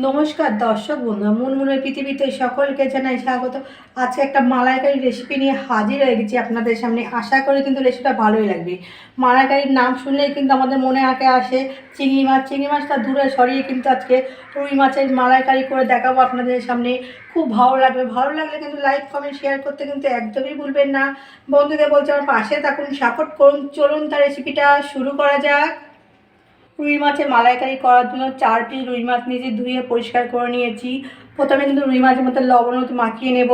নমস্কার দর্শক বন্ধু মুনমুনের পৃথিবীতে সকলকে জানাই স্বাগত। আজকে একটা মালাইকারি রেসিপি নিয়ে হাজির হয়ে গেছি আপনাদের সামনে। আশা করি কিন্তু রেসিপিটা ভালোই লাগবে। মালাইকারির নাম শুনলেই কিন্তু আমাদের মনে আঁকে আসে চিংড়ি মাছ। চিংড়ি মাছটা দূরে সরিয়ে কিন্তু আজকে রুই মাছের মালাইকারি করে দেখাবো আপনাদের সামনে। খুব ভালো লাগবে। ভালো লাগলে কিন্তু লাইক কমেন্ট শেয়ার করতে কিন্তু একদমই ভুলবেন না। বন্ধুদের বলছে আমার পাশে থাকুন সাপোর্ট করুন। চলুন তার রেসিপিটা শুরু করা যাক। রুই মাছের মালাইকারি করার জন্য চার পিস রুই মাছ নিয়েছি, ধুয়ে পরিষ্কার করে নিয়েছি। প্রথমে কিন্তু রুই মাছের মধ্যে লবণ মাখিয়ে নেব।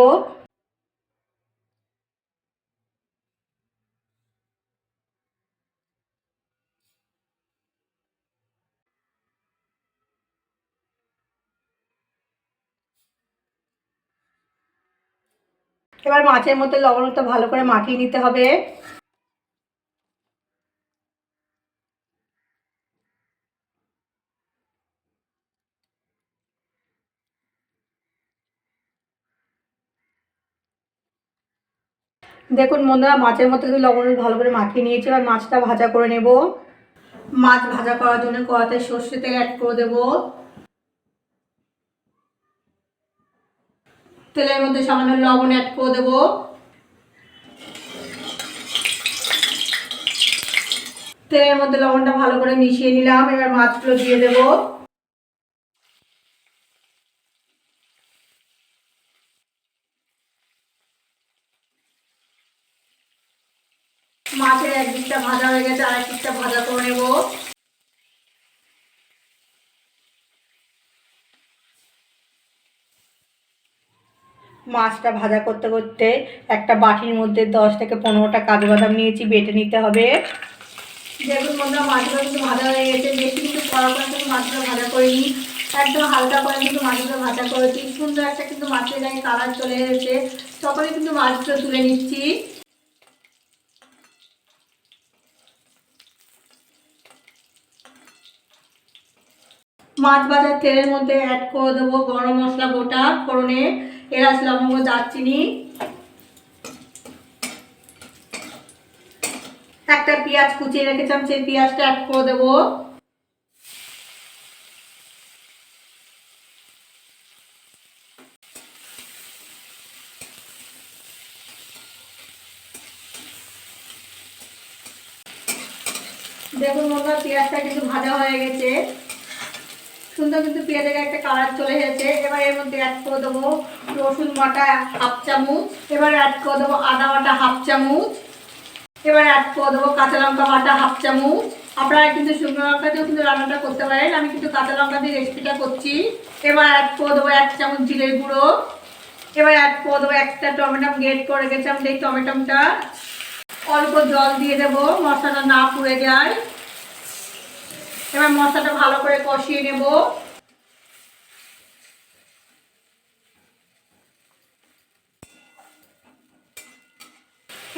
এবার মাছের মধ্যে লবণ হলুদটা ভালো করে মাখিয়ে নিতে হবে। দেখুন বন্ধুরা, মাছের মধ্যে কিন্তু লবণ ভালো করে মাখিয়ে নিয়েছি, এবার মাছটা ভাজা করে নেব। মাছ ভাজা করার জন্য কড়াতে সর্ষে তেল অ্যাড করে দেব। তেলের মধ্যে সামান্য লবণ অ্যাড করে দেব। তেলের মধ্যে লবণটা ভালো করে মিশিয়ে নিলাম, এবার মাছগুলো দিয়ে দেবো। মাছের এক দিকটা ভাজা হয়ে গেছে আর এক দিকটা ভাজা করে নেব। মাছটা ভাজা করতে করতে একটা বাটির মধ্যে দশ থেকে পনেরোটা কাজু বাদাম নিয়েছি, বেটে নিতে হবে। দেখুন বন্ধুরা, মাছগুলো কিন্তু ভাজা হয়ে গেছে। বেশি কিন্তু কড়া করে কিন্তু মাছগুলো ভাজা করিনি। একদম হালকা করে কিন্তু মাছগুলো ভাজা করেছি। সুন্দর একটা কিন্তু মাছের গায়ে কালার চলে এসেছে। তখনই কিন্তু মাছগুলো তুলে নিচ্ছি। মাছ ভাজার তেলের মধ্যে অ্যাড করে দেবো গরম মশলা গোটা ফোড়নে। এলাচ লবঙ্গ, দারচিনি। একটা পেঁয়াজ কুচিয়ে রেখেছিলাম, সেই পেঁয়াজটা অ্যাড করে দেবো। দেখুন বন্ধুরা, পেঁয়াজটা কিন্তু ভাজা হয়ে গেছে। সুন্দর কিন্তু পেঁয়াজের একটা কালার চলে এসেছে। এবার এর মধ্যে অ্যাড করে দেবো রসুন বাটা হাফ চামচ, এবার অ্যাড করে দেবো আদা বাটা হাফ চামচ, এবার অ্যাড করে দেবো কাঁচা লঙ্কা বাটা হাফ চামচ। আপনারা কিন্তু শুকনো লঙ্কা দিয়েও কিন্তু রান্নাটা করতে পারেন। আমি কিন্তু কাঁচা লঙ্কা দিয়ে রেসিপিটা করছি। এবার অ্যাড করে দেবো এক চামচ জিরের গুঁড়ো। এবার অ্যাড করে দেবো একটা টমেটো গ্রেট করে গেছিলাম সেই টমেটোটা অল্প জল দিয়ে দেবো। মশলাটা না পুড়ে যায়। এবার মশলাটা ভালো করে কষিয়ে নেব।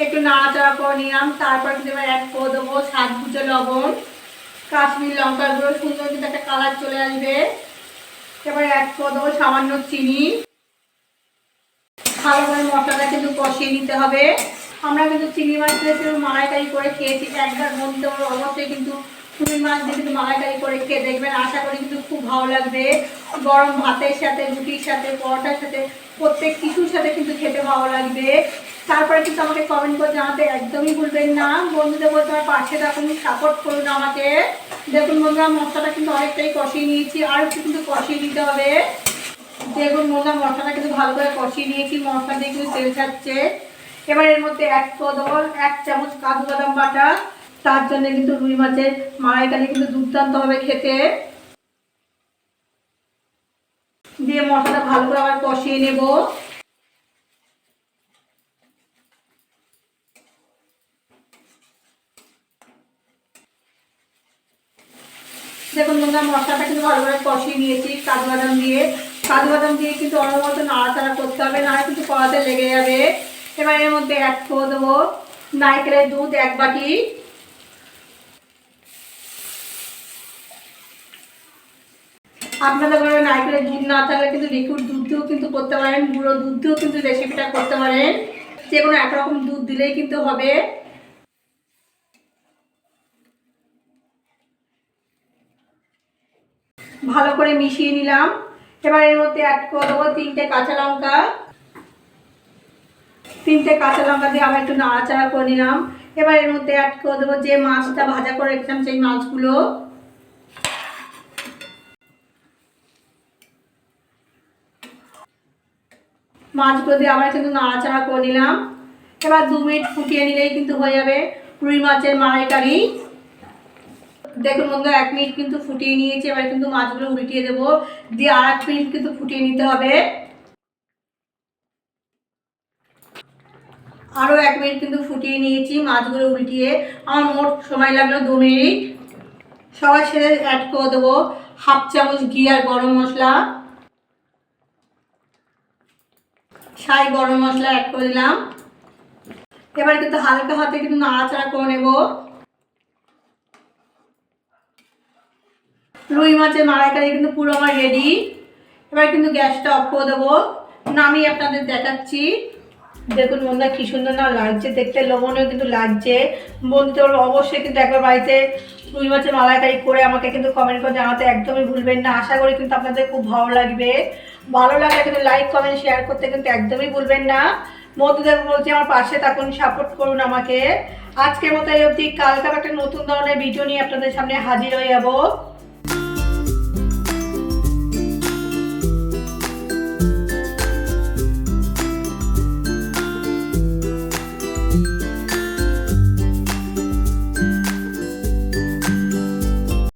একটু নাড়াচাড়া করে নিলাম, তারপর কিন্তু এবার অ্যাড করে দেবো সাত বুঝে লবণ। কাশ্মীর লঙ্কা গুঁড়ো সুন্দর কিন্তু একটা কালার চলে আসবে। এবার অ্যাড করে দেবো সামান্য চিনি। ভালো করে মশলাটা কিন্তু কষিয়ে নিতে হবে। আমরা কিন্তু চিনি মাছ দিয়ে মালাইকারি করে খেয়েছি, একবার বন্ধু অবশ্যই কিন্তু চিংড়ি মাছ দিয়ে কিন্তু মালাইকারি করে খেয়ে দেখবেন। আশা করি কিন্তু খুব ভালো লাগবে। গরম ভাতের সাথে, রুটির সাথে, পরোটার সাথে, প্রত্যেক কিছুর সাথে কিন্তু খেতে ভালো লাগবে। তারপরে কিন্তু আমাকে কমেন্ট করে জানাতে একদমই ভুলবেন না। বন্ধুদের বলতে আমার পাশে থাকুন সাপোর্ট করুন আমাকে। দেখুন বন্ধুরা মশলাটা কিন্তু অনেকটাই কষিয়ে নিয়েছি। আর একটু কিন্তু কষিয়ে নিতে হবে। দেখুন বন্ধুরা, মশলাটা কিন্তু ভালো করে কষিয়ে নিয়েছি। মশলা দিয়ে কিন্তু তেল ছাড়ছে। এবার এর মধ্যে এক দেবো এক চামচ কাজু বাদাম বাটা। তার জন্য কিন্তু রুই মাছের মালাইকারি কিন্তু দুর্দান্ত হবে খেতে। দিয়ে মশলাটা ভালো করে আবার কষিয়ে নেব। দেখুন বন্ধুরা, মশলাটা কিন্তু ভালো করে কষিয়ে নিয়েছি কাজু বাদাম দিয়ে। কাজু বাদাম দিয়ে কিন্তু অনবরত নাড়াচাড়া করতে হবে না কিন্তু কড়াতে লেগে যাবে। এবার এর মধ্যে অ্যাড করে দেবো। নারকেলের দুধ এক বাটি। আপনাদের ঘরে নারকেলের দুধ না থাকলে কিন্তু লিকুইড দুধ দিয়েও কিন্তু করতে পারেন, গুঁড়ো দুধ দিয়েও কিন্তু রেসিপিটা করতে পারেন। যে কোনো একরকম দুধ দিলেই কিন্তু হবে। ভালো করে মিশিয়ে নিলাম। এবার এর মধ্যে অ্যাড করে দেবো তিনটে কাঁচা লঙ্কা। তিনটে কাঁচা লঙ্কা দিয়ে আবার একটু নাড়াচাড়া করে নিলাম। এবার এর মধ্যে অ্যাড করে দেবো যে মাছটা ভাজা করে রেখেছিলাম, সেই মাছগুলো। মাছগুলো দিয়ে আবার কিন্তু নাড়াচাড়া করে নিলাম। এবার দু মিনিট ফুটিয়ে নিলেই কিন্তু হয়ে যাবে রুই মাছের মালাইকারি। দেখুন বন্ধু এক মিনিট কিন্তু ফুটিয়ে নিয়েছি, এবার কিন্তু মাছগুলো উল্টিয়ে দেবো। দিয়ে আর এক মিনিট কিন্তু ফুটিয়ে নিতে হবে। আরও এক মিনিট কিন্তু ফুটিয়ে নিয়েছি মাছগুলো উল্টিয়ে। আমার মোট সময় লাগল দু মিনিট। সবার শেষে অ্যাড করে দেবো। হাফ চামচ ঘি আর গরম মশলা। ছাই গরম মশলা অ্যাড করে দিলাম। এবার কিন্তু হালকা হাতে কিন্তু নাড়াচাড়া করে নেব। রুই মাছের মালাইকারি কিন্তু পুরো আমার রেডি এবার কিন্তু গ্যাসটা অফ করে দেবো। নামিয়ে আপনাদের দেখাচ্ছি। দেখুন বন্ধুরা, কি সুন্দর না লাগছে। দেখতে লবণও কিন্তু লাগছে। বন্ধুদের অবশ্যই কিন্তু একবার বাড়িতে রুই মাছের মালাইকারি করে আমাকে কিন্তু কমেন্ট করে জানাতে একদমই ভুলবেন না। আশা করি কিন্তু আপনাদের খুব ভালো লাগবে। ভালো লাগলে কিন্তু লাইক কমেন্ট শেয়ার করতে কিন্তু একদমই ভুলবেন না। মধুদেব বলছি, আমার পাশে থাকুন সাপোর্ট করুন আমাকে। আজকের মতো এই অবধি। কালকে একটা নতুন ধরনের ভিডিও নিয়ে আপনাদের সামনে হাজির হয়ে যাব।